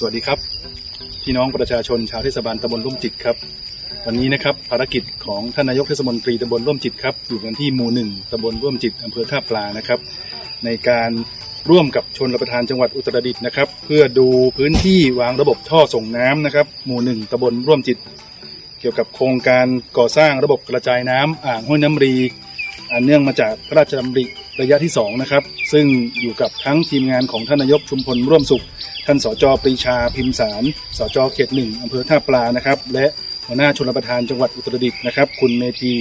สวัสดีครับ พี่น้องประชาชนชาวเทศบาลตำบลร่วมจิตครับ วันนี้นะครับภารกิจของท่านนายกเทศมนตรีตำบลร่วมจิตครับอยู่กันที่หมู่หนึ่งตำบลร่วมจิตอำเภอท่าปลานะครับ ในการร่วมกับชนรับประทานจังหวัดอุตรดิตถ์นะครับ เพื่อดูพื้นที่วางระบบท่อส่งน้ำนะครับ หมู่หนึ่งตำบลร่วมจิต เกี่ยวกับโครงการก่อสร้างระบบกระจายน้ำอ่างห้วยน้ำรี อันเนื่องมาจากพระราชดำริระยะที่2นะครับซึ่งอยู่กับทั้งทีมงานของท่านนายกชุมพลร่วมสุข ท่านสจปรีชาพิมสารสจเขตหนึ่งอำเภอท่าปลานะครับ และหัวหน้าชนประทานจังหวัดอุตรดิตถ์นะครับ คุณเมธี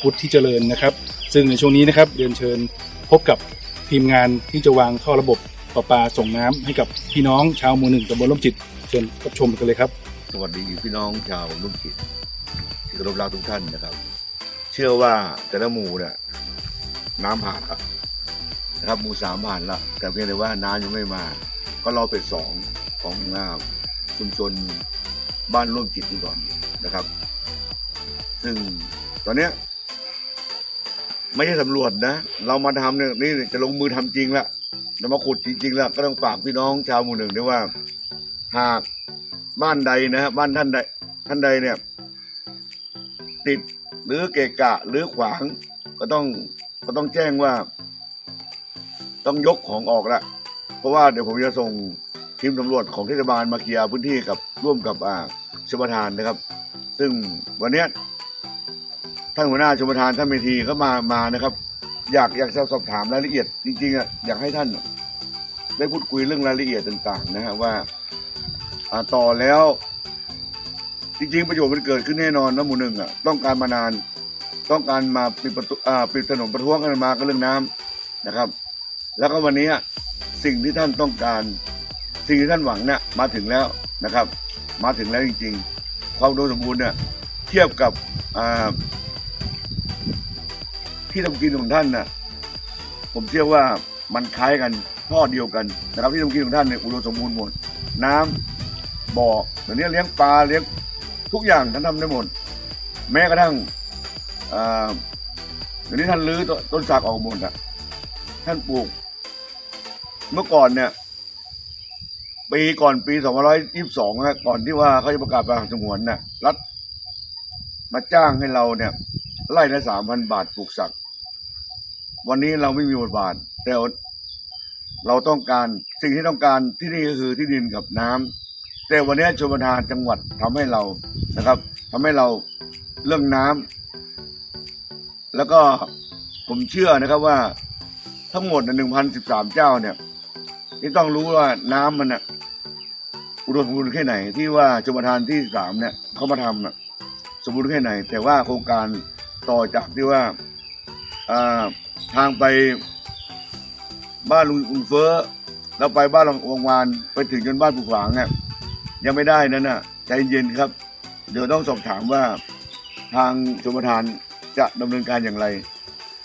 พุทธิเจริญนะครับ ซึ่งในช่วงนี้นะครับเรียนเชิญพบกับทีมงานที่จะวางท่อระบบประปาส่งน้ำให้กับพี่น้องชาวหมู่หนึ่งตำบลร่มจิตเชิญรับชมกันเลยครับ สวัสดีพี่น้องชาวนุ่มจิตที่เคารพรักทุกท่านนะครับ เชื่อว่าแต่ละหมู่เนี่ยน้ำผ่านนะครับหมู่สามผ่านละแต่เพียงแต่ว่าน้ำยังไม่มา ก็รอเป็นสองของงามชุมชนบ้านร่วมจิตนี่ก่อนนะครับ ซึ่งตอนเนี้ยไม่ใช่สำรวจนะ เรามาทำเนี่ยนี่จะลงมือทำจริงละจะมาขุดจริงๆแล้วก็ต้องฝากพี่น้องชาวหมู่หนึ่งด้วยว่า หากบ้านใดนะฮะบ้านท่านใดท่านใดเนี่ย ติดหรือเกะกะหรือขวางก็ต้องก็ต้องแจ้งว่า ต้องยกของออกละ เพราะว่าเดี๋ยวผมจะส่งทีมตำรวจของเทศบาลมาเคลียร์พื้นที่กับร่วมกับอ่าชมทานนะครับ ซึ่งวันเนี้ยท่านหัวหน้าชมทานท่านเมธีก็มามานะครับ อยากอยากจะสอบถามรายละเอียด จริงๆอะอยากให้ท่าน ได้พูดคุยเรื่องรายละเอียดต่าง ๆ นะฮะว่าอ่าต่อแล้ว จริง ๆ ประโยชน์มันเกิดขึ้นแน่นอนนะหมู่หนึ่งอะต้องการมานาน ต้องการมาปิดประตูอ่าปิดถนนประท้วงกันมาก็เรื่องน้ำนะครับ แล้วก็วันนี้อะ สิ่งที่ท่านต้องการ สิ่งที่ท่านหวังเนี่ยมาถึงแล้วนะครับ มาถึงแล้วจริง ๆ ความอุดมสมบูรณ์เนี่ยเทียบกับที่ทำกินของท่านน่ะผมเชื่อว่ามันคล้ายกันพ่อเดียวกันนะครับที่ทำกินของท่านเนี่ยอุดมสมบูรณ์หมด น้ำบ่อเดี๋ยวนี้เลี้ยงปลาเลี้ยงทุกอย่างท่านทำได้หมด แม้กระทั่งอ่าเดี๋ยวนี้ท่านรื้อต้นสักออกหมดอะท่านปลูก เมื่อก่อนเนี่ย ปีก่อนปี2522ฮะก่อนที่ว่าเขาจะประกาศป่าสงวนน่ะ รัฐมาจ้างให้เราเนี่ย ไล่ละสามพันบาทปลูกสัก วันนี้เราไม่มีบทบาท แต่เราต้องการสิ่งที่ต้องการที่นี่ก็คือที่ดินกับน้ำแต่วันนี้ชมประทานจังหวัดทำให้เรานะครับทำให้เราเรื่องน้ำแล้วก็ผมเชื่อนะครับว่าทั้งหมดหนึ่งพันสิบสามเจ้าเนี่ย ที่ต้องรู้ว่าน้ำมันน่ะอุดมสมบูรณ์แค่ไหน ที่ว่าชมประทานที่สามเนี่ยเขามาทำน่ะสมบูรณ์แค่ไหน แต่ว่าโครงการต่อจากที่ว่าทางไปบ้านลุงลุงเฟ้อแล้วไปบ้านวงวานไปถึงจนบ้านผู้ขวางเนี่ยยังไม่ได้นั่นน่ะใจเย็นครับ เดี๋ยวต้องสอบถามว่าทางชมทานจะดำเนินการอย่างไร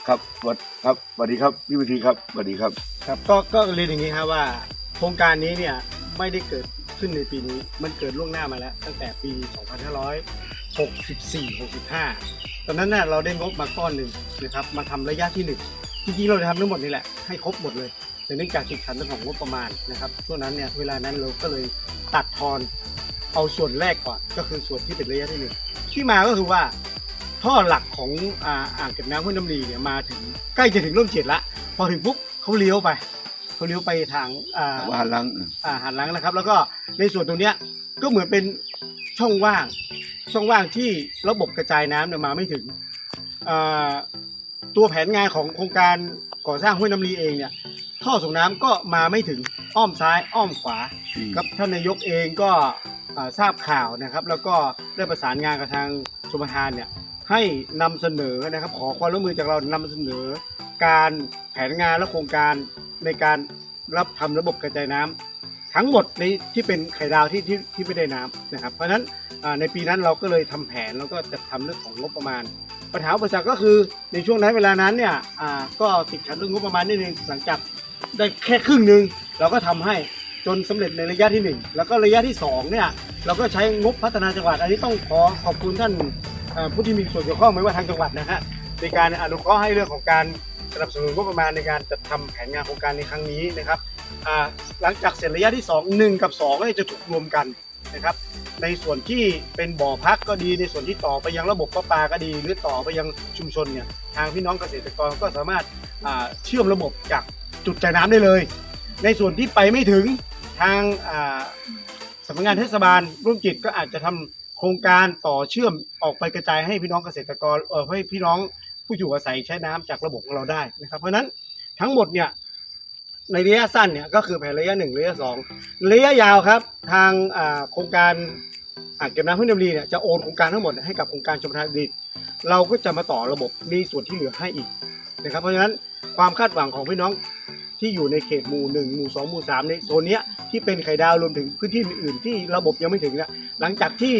ครับวัสครับสวัสดีครับพี่วิธีครับสวัสดีครับ ครับก็ก็เรียนอย่างนี้ครับว่า โครงการนี้เนี่ยไม่ได้เกิดขึ้นในปีนี้ มันเกิดล่วงหน้ามาแล้ว ตั้งแต่ปี 2564 65 ตอนนั้นน่ะเราได้งบมาก้อนหนึ่งนะครับมาทำระยะที่หนึ่งจริงๆเราจะทำทั้งหมดนี่แหละให้ครบหมดเลย แต่เนื่องจากติดขัดเรื่องของงบประมาณนะครับช่วงนั้นเนี่ยเวลานั้นเราก็เลยตัดทอนเอาส่วนแรกก่อนก็คือส่วนที่เป็นระยะที่หนึ่งที่มาก็คือว่าท่อหลักของอ่าอ่างเก็บน้ำห้วยน้ำรีเนี่ยมาถึงใกล้จะถึงร่มเจ็ดละพอถึงปุ๊บ เขาเลี้ยวไปเขาเลี้ยวไปทางอ่าว่าลังอ่าหันหลังนะครับ แล้วก็ในส่วนตรงเนี้ยก็เหมือนเป็นช่องว่าง ช่องว่างที่ระบบกระจายน้ำเนี่ยมาไม่ถึงอ่าตัวแผนงานของโครงการก่อสร้างห้วยน้ำรีเองเนี่ยท่อส่งน้ำก็มาไม่ถึงอ้อมซ้ายอ้อมขวาครับท่านนายกเองก็อ่าทราบข่าวนะครับ แล้วก็ได้ประสานงานกับทางชมทานเนี่ยให้นำเสนอนะครับ ขอความร่วมมือจากเรานำเสนอ การแผนงานและโครงการในการรับทำระบบกระจายน้ำทั้งหมดในที่เป็นไข่ดาวที่ที่ที่ไม่ได้น้ำนะครับ เพราะฉะนั้นในปีนั้นเราก็เลยทำแผนแล้วก็จัดทำเรื่องของงบประมาณ ปัญหาอุปสรรคก็คือในช่วงนั้นเวลานั้นเนี่ยก็ติดขัดเรื่องงบประมาณนิดนึงหลังจากได้แค่ครึ่งหนึ่งเราก็ทำให้จนสำเร็จในระยะที่ 1 แล้วก็ระยะที่2เนี่ยเราก็ใช้งบพัฒนาจังหวัด อันนี้ต้องขอขอบคุณท่านผู้ที่มีส่วนเกี่ยวข้องไม่ว่าทางจังหวัดนะฮะในการอนุเคราะห์ให้เรื่องของการ สนับสนุนงบประมาณในการจัดทำแผนงานโครงการในครั้งนี้นะครับหลังจากเสร็จระยะที่ 2 1 กับ2เนี่ยจะถูกรวมกันนะครับ ในส่วนที่เป็นบ่อพักก็ดี ในส่วนที่ต่อไปยังระบบประปาก็ดี หรือต่อไปยังชุมชนเนี่ยทางพี่น้องเกษตรกรก็สามารถเชื่อมระบบจากจุดจ่ายน้ำได้เลย ในส่วนที่ไปไม่ถึงทางสำนักงานเทศบาลร่วมจิตก็อาจจะทำโครงการต่อเชื่อมออกไปกระจายให้พี่น้องเกษตรกรเออให้พี่น้อง ผู้อยู่อาศัยใช้น้ำจากระบบของเราได้นะครับเพราะฉะนั้นทั้งหมดเนี่ยในระยะสั้นเนี่ยก็คือแผนระยะหนึ่งระยะสองระยะยาวครับทางโครงการอ่างเก็บน้ำพึ่งน้ำรีเนี่ยจะโอนโครงการทั้งหมดให้กับโครงการชมทานดินเราก็จะมาต่อระบบมีส่วนที่เหลือให้อีกนะครับเพราะฉะนั้นความคาดหวังของพี่น้องที่อยู่ในเขตหมู่หนึ่งหมู่สองหมู่สามในโซนนี้ที่เป็นไข่ดาวรวมถึงพื้นที่อื่นๆ ที่ระบบยังไม่ถึงนี่ยหลังจากที่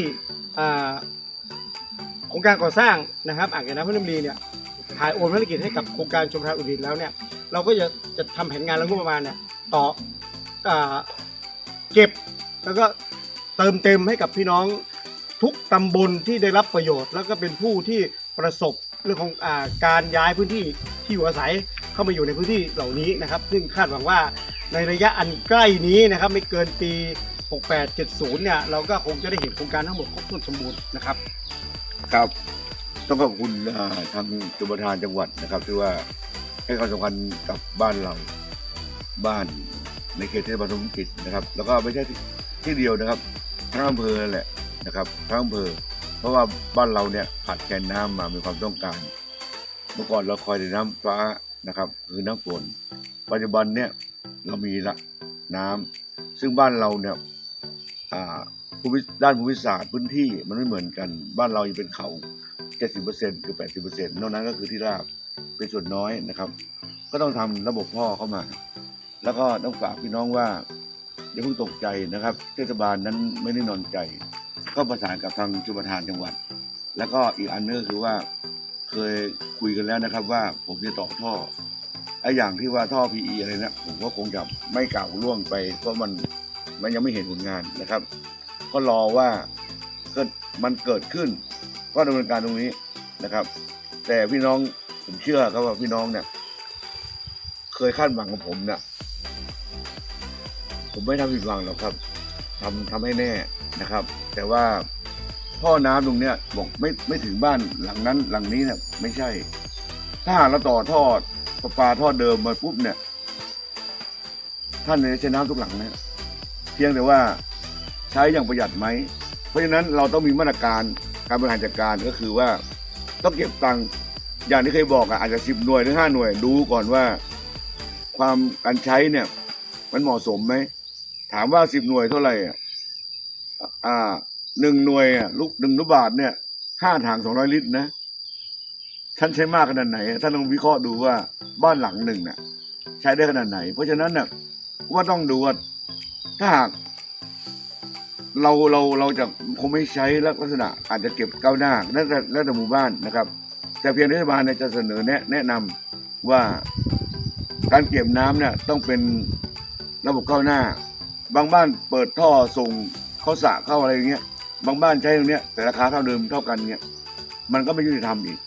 โครงการก่อสร้างนะครับอ่างเก็บน้ำพุน้ำรีเนี่ย ถ่ายโอนภารกิจให้กับโครงการชมทานอุดินแล้วเนี่ยเราก็จะจะทำแผนงานและงบประมาณเนี่ยต่ออเก็บแล้วก็เติมเต็มให้กับพี่น้องทุกตำบลที่ได้รับประโยชน์ แล้วก็เป็นผู้ที่ประสบเรื่องของอการย้ายพื้นที่ที่อยู่อาศัยเข้ามาอยู่ในพื้นที่เหล่านี้นะครับ ซึ่งคาดหวังว่าในระยะอันใกล้นี้นะครับไม่เกินปี 6870 เนี่ยเราก็คงจะได้เห็นโครงการทั้งหมดครบถ้วนสมบูรณ์นะครับ ครับ ต้องขอบคุณทางจุบทานจังหวัดนะครับที่ว่าให้ความสำคัญกับบ้านเราบ้านในเขตเทศบาลตำบลกิจนะครับ แล้วก็ไม่ใช่ที่เดียวนะครับทั้งอำเภอแหละนะครับทั้งอำเภอ เพราะว่าบ้านเราเนี่ยขาดแคลนน้ำมามีความต้องการ เมื่อก่อนเราคอยแต่น้ำฟ้านะครับ คือน้ำฝนปัจจุบันเนี่ยเรามีละน้ำซึ่งบ้านเราเนี่ยภูมิด้านภูมิศาสตร์พื้นที่มันไม่เหมือนกัน บ้านเรายังเป็นเขา 70%คือ80%นอกนั้นก็คือที่ราบเป็นส่วนน้อยนะครับ ก็ต้องทำระบบพ่อเข้ามา แล้วก็ต้องฝากพี่น้องว่าอย่าเพิ่งตกใจนะครับ เทศบาลนั้นไม่ได้นอนใจ ก็ประสานกับทางชุมทานจังหวัด แล้วก็อีกอันนึงก็คือว่าเคยคุยกันแล้วนะครับ ว่าผมจะต่อท่อไอ้อย่างที่ว่าท่อ PE อะไรเนะผมก็คงจะไม่กล่าวล่วงไปเพราะมันมันยังไม่เห็นผลงานนะครับ ก็รอว่าเกิดมันเกิดขึ้น ก็ดำเนินการตรงนี้นะครับ แต่พี่น้องผมเชื่อครับว่าพี่น้องเนี่ย เคยคาดหวังกับผมเนี่ยผมไม่ทำผิดหวังหรอกครับทำทำให้แน่นะครับ แต่ว่าท่อน้ำตรงเนี้ยบอกไม่ไม่ถึงบ้านหลังนั้นหลังนี้เนี่ยไม่ใช่ ถ้าหากเราต่อท่อประปาท่อเดิมมาปุ๊บเนี่ย ท่านจะใช้น้ำทุกหลังนะเพียงแต่ว่าใช้อย่างประหยัดไหม เพราะฉะนั้นเราต้องมีมาตรการ การบริหารจัดการก็คือว่าต้องเก็บตังค์อย่างที่เคยบอกอะอาจจะสิบหน่วยหรือห้าหน่วย ดูก่อนว่า ความการใช้เนี่ย มันเหมาะสมไหมถามว่าสิบหน่วยเท่าไหร่อะอ่าหนึ่งหน่วยอะลูกหนึ่งลูกบาทเนี่ยห้าถังสองร้อยลิตรนะท่านใช้มากขนาดไหนท่านต้องวิเคราะห์ดูว่าบ้านหลังหนึ่งน่ะ ใช้ได้ขนาดไหน เพราะฉะนั้นน่ะว่าต้องดูว่าถ้าหาก เราเราเราจะคงไม่ใช้ลักษณะอาจจะเก็บก้าวหน้าแล้วแต่แล้วแต่หมู่บ้านนะครับ แต่เพียงรัฐบาลเนี่ยจะเสนอแนะแนะนำว่าการเก็บน้ำเนี่ยต้องเป็นระบบก้าวหน้า บางบ้านเปิดท่อส่งเข้าสระเข้าอะไรอย่างเงี้ยบางบ้านใช้ตรงเนี้ยแต่ราคาเท่าเดิมเท่ากันเงี้ยมันก็ไม่ยุติธรรมอีก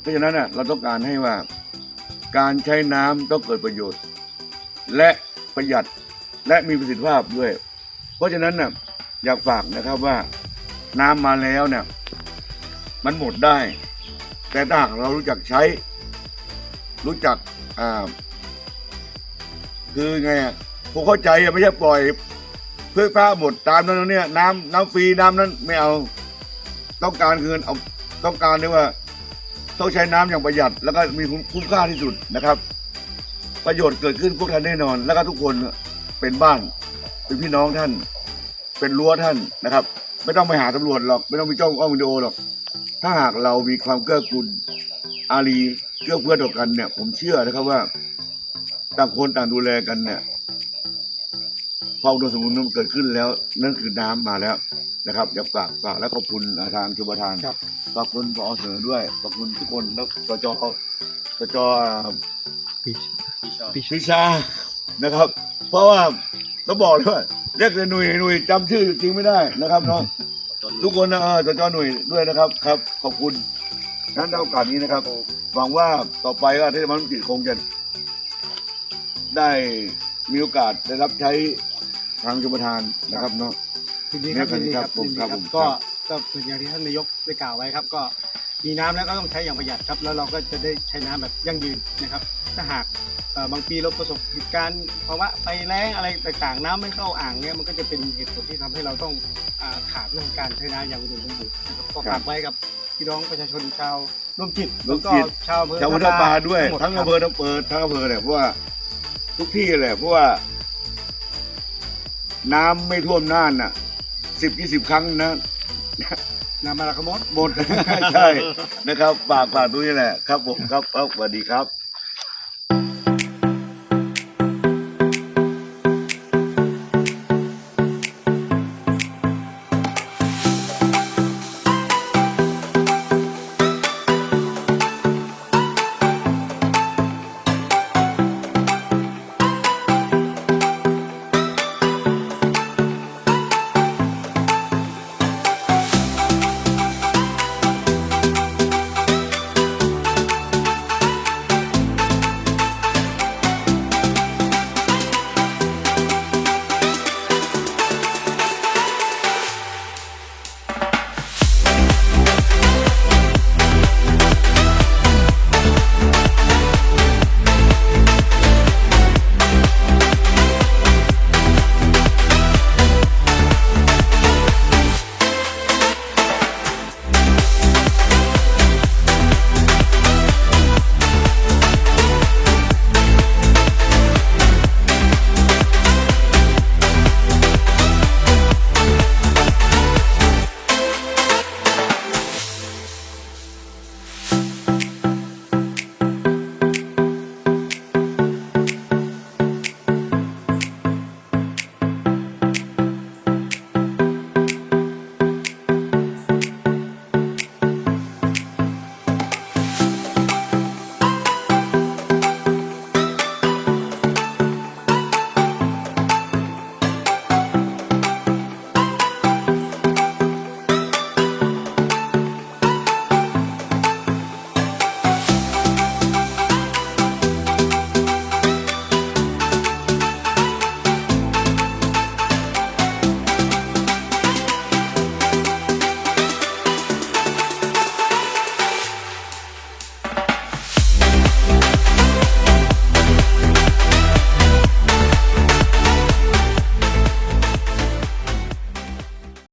เพราะฉะนั้นน่ะเราต้องการให้ว่าการใช้น้ำต้องเกิดประโยชน์ และประหยัดและมีประสิทธิภาพด้วย เพราะฉะนั้นน่ะ อยากฝากนะครับว่าน้ำมาแล้วเนี่ยมันหมดได้ แต่ถ้าหากเรารู้จักใช้ รู้จักอ่าคือไงผมเข้าใจไม่ใช่ปล่อย เพื่อฟ้าหมดตามนั้นเนี่ยน้ำน้ำฟรีน้ำนั้นไม่เอาต้องการเงินเอาต้องการด้วยว่าต้องใช้น้ำอย่างประหยัด แล้วก็มีคุณคุ้มค่าที่สุดนะครับ ประโยชน์เกิดขึ้นพวกท่านแน่นอน แล้วก็ทุกคนเป็นบ้านเป็นพี่น้องท่าน เป็นรั้วท่านนะครับ ไม่ต้องไปหาตำรวจหรอก ไม่ต้องไปจ้องกล้องวิดีโอหรอก ถ้าหากเรามีความเกื้อกูลอารีเกื้อเพื่อต่อกันเนี่ย ผมเชื่อนะครับว่า ต่างคนต่างดูแลกันเนี่ยความอุดมสมบูรณ์มันเกิดขึ้นแล้ว นั่นคือน้ำมาแล้วนะครับอยากฝากฝากและขอบคุณทางชุบทานครับขอบคุณพอเสนอด้วยขอบคุณทุกคนแล้วสจสจพิชานะครับ เพราะว่าต้องบอกเลยว่า เรียกเลยหนุ่ยหนุ่ยจำชื่อจริงไม่ได้นะครับเนาะทุกคนนะเออสจหนุ่ยด้วยนะครับครับ ขอบคุณนั้นในโอกาสนี้นะครับหวังว่าต่อไปก็เทศบาลกิจคงจะได้มีโอกาสได้รับใช้ทางชมทานนะครับเนาะ ยินดีครับครัยิบนดีครับผมยินดีคครัรับบผมก็ครับก็เป็นอย่างที่ท่านนายกได้กล่าวไว้ครับ ก็มีน้ำแล้วก็ต้องใช้อย่างประหยัดครับ แล้วเราก็จะได้ใช้น้ำแบบยั่งยืนนะครับ ถ้าหากเอ่อ บางปีเราประสบเหตุการณ์ภาวะไฟแล้งอะไรต่างๆ น้ำไม่เข้าอ่างเนี่ยมันก็จะเป็นเหตุผลที่ทำให้เราต้องอ่าขาดเรื่องการใช้น้ำอย่างอุดมสมบูรณ์นะครับก็ครัฝาบกไว้กับพี่น้องประชาชนชาวร่วมจิตร่แล้ววมก็จิตชาวอำเภอชาวพุทธปาด้วยหมดทั้งครับอำเภอทั้งเปิดทั้งอำเภอเนี่ยเพราะว่าทุกที่แหละเพราะว่า น้ำไม่ท่วมน่านน่ะสิบยี่สิบครั้งนะนามาราคมดหมดใช่นะครับฝากฝากตรงนี้แหละครับผมครับครับสวัสดีครับ